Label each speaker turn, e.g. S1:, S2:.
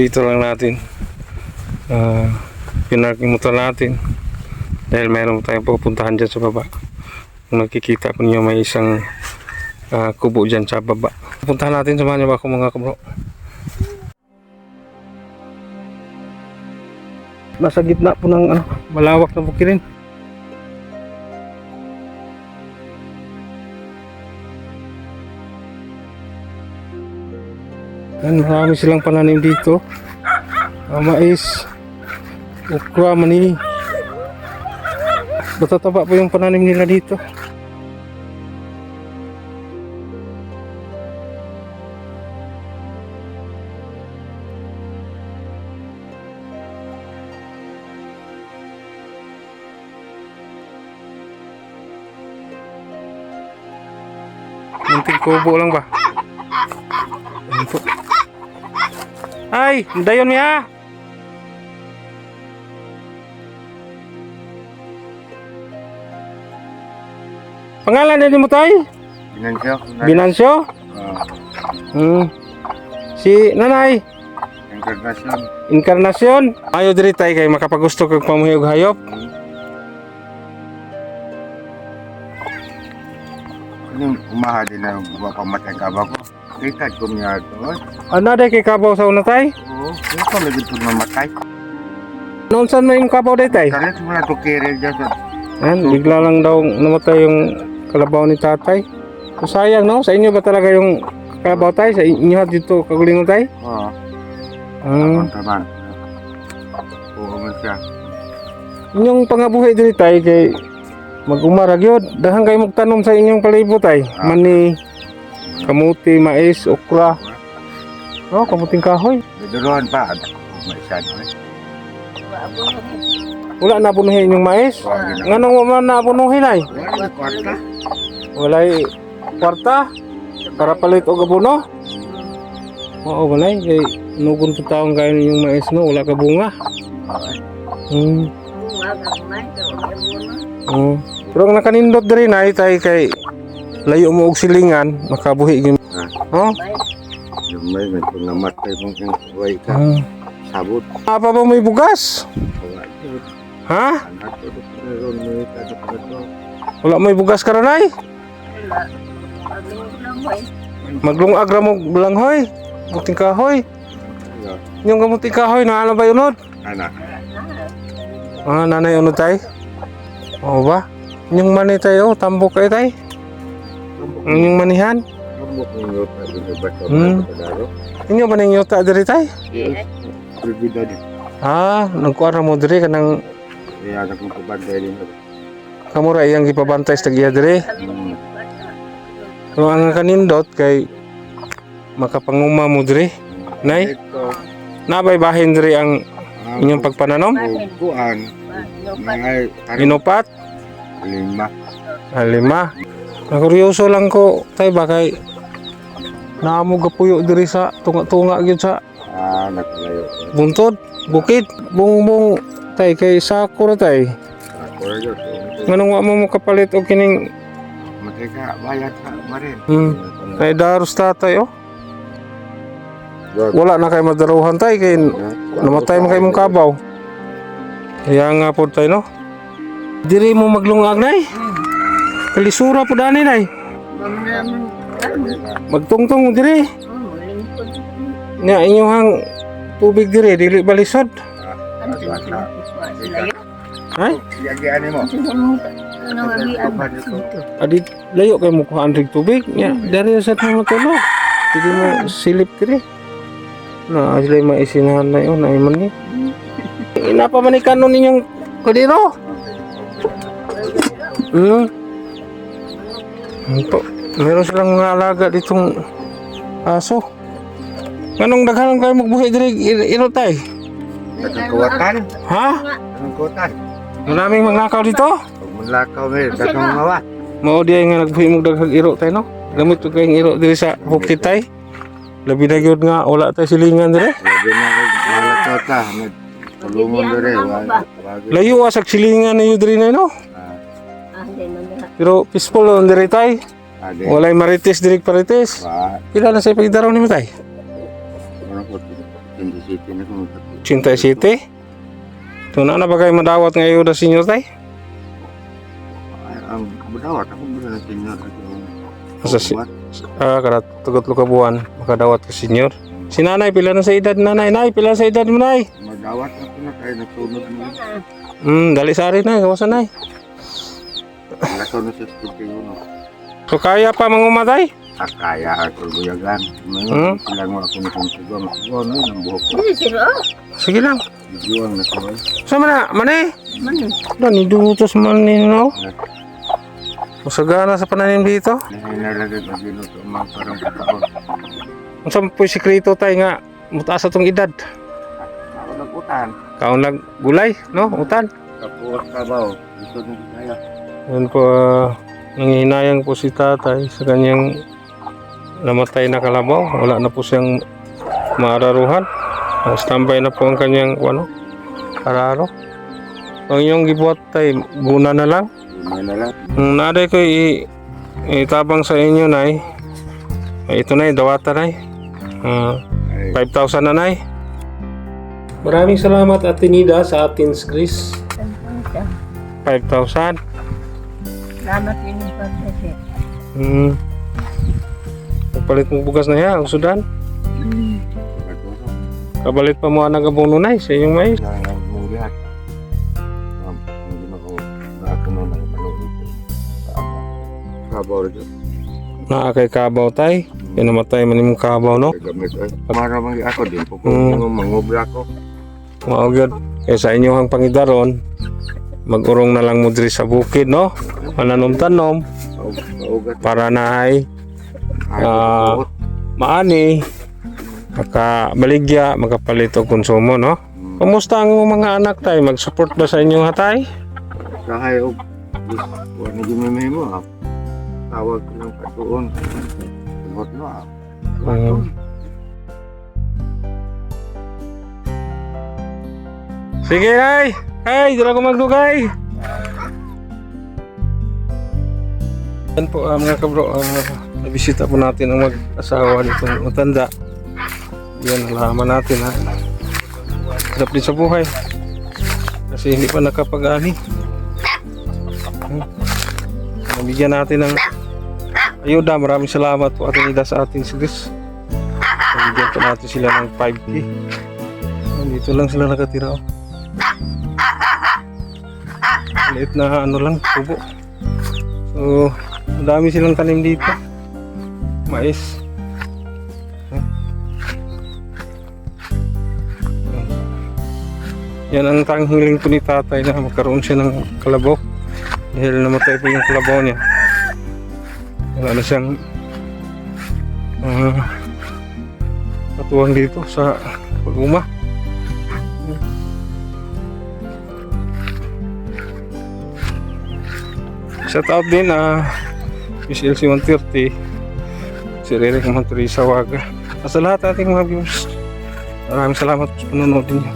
S1: Dito lang natin. Uh, pinark yung motor natin. Dahil meron tayong pupuntahan dyan sa baba. Kung nakikita po niyo may isang ah, kubo dyan sa baba. Puntahan natin, samahan niyo ba ako mga kabro? Nasa gitna po ng ano, malawak na bukirin. Yan, marami silang pananim dito. Uh, mais, okra, mani. Matataba po yung pananim nila dito. Munting kubo lang ba? Ayan po. Ay, dayon miya. Pangalan din mo tayo?
S2: Binansyo?
S1: Binansyo?
S2: Uh,
S1: Hmm. Si nanay,
S2: Encarnacion.
S1: Encarnacion. Ayo diri tay kay makapagusto kag pamuhi og hayop.
S2: Yung umaha din na buwa pamatay ka ba ko? Kita ko niya ito. eh.
S1: Ana day kay kabaw sa una tay?
S2: Oo, yung palagid ko mamatay.
S1: Noon saan mo yung kabaw day tay?
S2: Kalit mo na ito kiri dyan sa...
S1: Ayan, bigla lang daw namatay yung kalabaw ni tatay. So, sayang no? Sa inyo ba talaga yung kalabaw tay? Sa inyo dito kagulingon tay?
S2: Oo,
S1: Hmm.
S2: ang taman. Oo man siya.
S1: Inyong pangabuhi diri tay kay mag-umara gyud. Daghang kay magtanom sa inyong palibot tay. Mani, kamuti, mais, okra. Oh, kamuting kahoy.
S2: Naduruan pa. May isa doon.
S1: Wala na punuhin yung mais.
S2: Wala na.
S1: Nganong wa man na punuhin ay?
S2: Wala, kwarta.
S1: Walay kwarta para palit og abono. Oo, walay kay nugon to taong kayo yung mais no, wala ka bunga. Hmm. Oo. Pero ang nakanindot diri na tay kay layo mo og silingan, makabuhi gyud. Oh.
S2: Yung may may namatay mong kang buhay ka.
S1: Ah.
S2: Sabot.
S1: Apa ba may bugas? Ha? Wala may bugas karanay? Maglungag ra mo bulanghoy. Buting kahoy. Yung gamuting kahoy na ano ba yunod?
S2: Anak.
S1: Ah, nanay unod tay. Oo ba? Yung mani tayo, tambok kayo tay. Manihan.
S2: Kamu kung yung pag-ibig
S1: Hmm. Inyo ba ning yuta diri tay? Ah, nagkuha ra mo diri kanang
S2: Kaya anak mong kabanday din.
S1: kamura iyang gipabantay sa tagiya diri. So ang kanindot kay makapanguma mo diri. Nay? Nabay bahin diri ang
S2: ang
S1: inyong pagpananom?
S2: Kuan.
S1: Inupat?
S2: lima.
S1: Ah, lima. Nakuryoso lang ko tay ba kay naamo gapuyo diri sa tunga-tunga gyud sa
S2: Ah, nakalayo.
S1: buntod, bukid, bungbong tay kay sako ra tay.
S2: Ako rin.
S1: Nganong wa mo mo kapalit og kining
S2: Matay ka, bayad ka, marin.
S1: Hmm. Nay daros tatay oh. Wala na kay madaruhan tay kay namatay man kay mong kabaw. Kaya nga po tayo no. Diri mo maglungag nay. Kalisura po dani nay. Magtungtong diri. Nga inyong tubig diri dili balisod. Ay,
S2: Yagian mo.
S1: adi layo kay mo kuhaan rig tubig. Nga dari sa mga tulog. Dili mo silip diri. Na sila maisinahan na yun, ay man ni. Ina pa man ikanon ninyong kadiro. Hmm. Ito, meron silang mga alaga ditong aso. Nganong daghanan kayo magbuhi diri ir- irotay?
S2: Dagang kawatan.
S1: Ha?
S2: Dagang kawatan.
S1: Maraming magnakaw dito?
S2: Pag mulakaw mo, dagang mawa.
S1: Mao diay nga nagbuhi mo daghang iro tay no. Gamit ko kayong iro diri sa bukid tay. Labi na gyud nga wala tay silingan diri.
S2: Labi na malakaw ta. Tulungon dere.
S1: Layo asag silingan na yun diri na no. Pero peaceful on diri tay.
S2: Ade.
S1: Walay marites diri parites.
S2: Wa.
S1: Pila na sa pagdaraw ni tay?
S2: Ano ko? Hindi City na kung
S1: Cintay City? Ito na na ba kayo madawat ngayon na sinyo tay?
S2: ang badawat ako bila na senior at yung
S1: Asa si-. Ah, karat tugot lo ka buwan, makadawat ka senyor. Si nanay, pila na sa edad nanay? Nay, pila sa edad mo nay?
S2: Madawat ako na tayo nagsunod mo.
S1: Hmm, dali sa rin nay, kawasan nay.
S2: Na sa City yun.
S1: So kaya pa mangumatay?
S2: Akaya ako buyagan.
S1: Hmm?
S2: Ngayon, silang mga kumukuntugang. Buwan na yun ang buhok ko.
S1: Sige lang.
S2: Buwan na ko.
S1: Sama na, mani. Mani, dutos man nino. Masagana sa pananim dito.
S2: Nahinalagay ko ginuto mga parang pagkakon.
S1: Ang sa po sikreto tayo nga, mutaas atong edad.
S2: Ako nag-utan.
S1: Kaon lang gulay, no? Utan.
S2: Tapos kabaw. Gusto nyo kaya.
S1: Yan po, uh, nangihinayang po si tatay sa kanyang namatay na kalabaw. Wala na po siyang maararuhan. Uh, standby na po ang kanyang ano, araro. Ang inyong gibuhat tay, guna na lang.
S2: Lumay na lang.
S1: Ang naday ko i itabang sa inyo nay. Ay, ito na dawata nay. Ah,
S2: Ay,
S1: 5,000 na nay. Maraming salamat Ate Nida sa atin Chris. 5,000.
S3: Salamat din yung pagkasi.
S1: Hmm. Kapalit mo bugas na ya, usudan.
S2: pagkakon.
S1: Kabalit pa mo ang nagabuno na sa inyong mais.
S2: Ang. Ang malungkot. Kabaw rin.
S1: Na kay kabaw tay. Pinamatay man imong kabaw no.
S2: Gamit ay. Maramang ako din.
S1: Mm.
S2: Pupulong mangubla ko.
S1: Maugad. Kaya sa inyong pangidaron, magurong na lang mo diri sa bukid no. Mananom-tanom para na ay Ah. Maani makabaligya, makapalit og konsumo no. Kumusta ang mga anak tay? Mag-support ba sa inyong hatay?
S2: Kahay og Huwag na gimimay mo ah. Tawag ko lang patuon. Huwag mo ah.
S1: Um, Sige, ay! Ay, dala ko magdugay! Yan po ah, mga kabro, uh, nabisita po natin ang mag-asawa nitong matanda. Yan, nalaman natin ha. Hirap din sa buhay. Kasi hindi pa nakapag-ani. Hmm. Nabigyan natin ng ayuda. Maraming salamat po ating ida sa ating sigis. Nabigyan po natin sila ng 5K. Dito lang sila nakatira. oh. Liit na ano lang, tubo. So, madami silang tanim dito. Mais. Yan ang tanghiling po ni tatay na magkaroon siya ng kalabaw. Dahil namatay po yung kalabaw niya. Wala na siyang ah, katuwang dito sa pag-uma. Shout out din ah PCLC 130 si Rere Manturi Sawaga at sa lahat ating mga viewers maraming salamat sa panonood ninyo